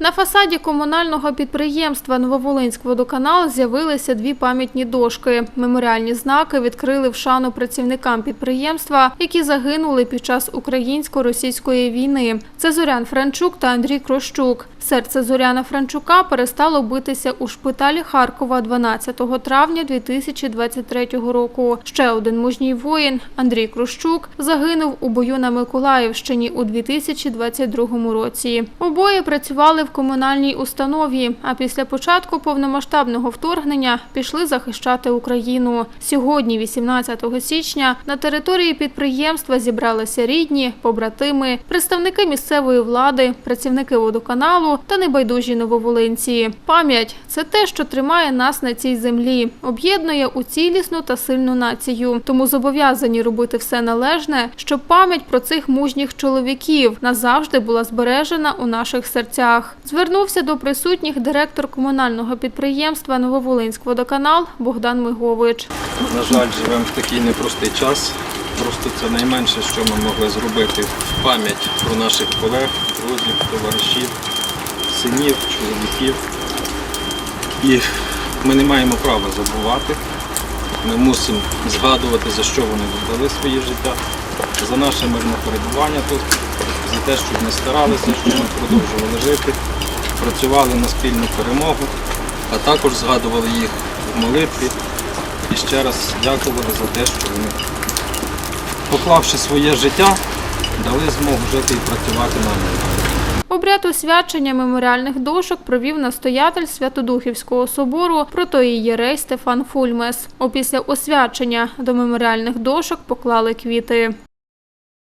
На фасаді комунального підприємства Нововолинськводоканал з'явилися дві пам'ятні дошки. Меморіальні знаки відкрили в шану працівникам підприємства, які загинули під час українсько-російської війни. Це Зорян Франчук та Андрій Крощук. Серце Зоряна Франчука перестало битися у шпиталі Харкова 12 травня 2023 року. Ще один мужній воїн Андрій Крущук загинув у бою на Миколаївщині у 2022 році. Обоє працювали в комунальній установі, а після початку повномасштабного вторгнення пішли захищати Україну. Сьогодні, 18 січня, на території підприємства зібралися рідні, побратими, представники місцевої влади, працівники водоканалу та небайдужі нововолинці. Пам'ять це те, що тримає нас на цій землі, об'єднує у цілісну та сильну націю. Тому зобов'язані робити все належне, щоб пам'ять про цих мужніх чоловіків назавжди була збережена у наших серцях. Звернувся до присутніх директор комунального підприємства Нововолинськводоканал Богдан Мигович. На жаль, живемо в такий непростий час. Просто це найменше, що ми могли зробити пам'ять про наших колег, друзів, товаришів, синів, чоловіків. І ми не маємо права забувати. Ми мусимо згадувати, за що вони віддали своє життя, за наше мирне перебування тут, за те, щоб ми старалися, щоб ми продовжували жити, працювали на спільну перемогу, а також згадували їх в молитві і ще раз дякували за те, що вони, поклавши своє життя, дали змогу жити і працювати на нам. Обряд освячення меморіальних дошок провів настоятель Святодухівського собору протоієрей Стефан Фульмес. Опісля освячення до меморіальних дошок поклали квіти.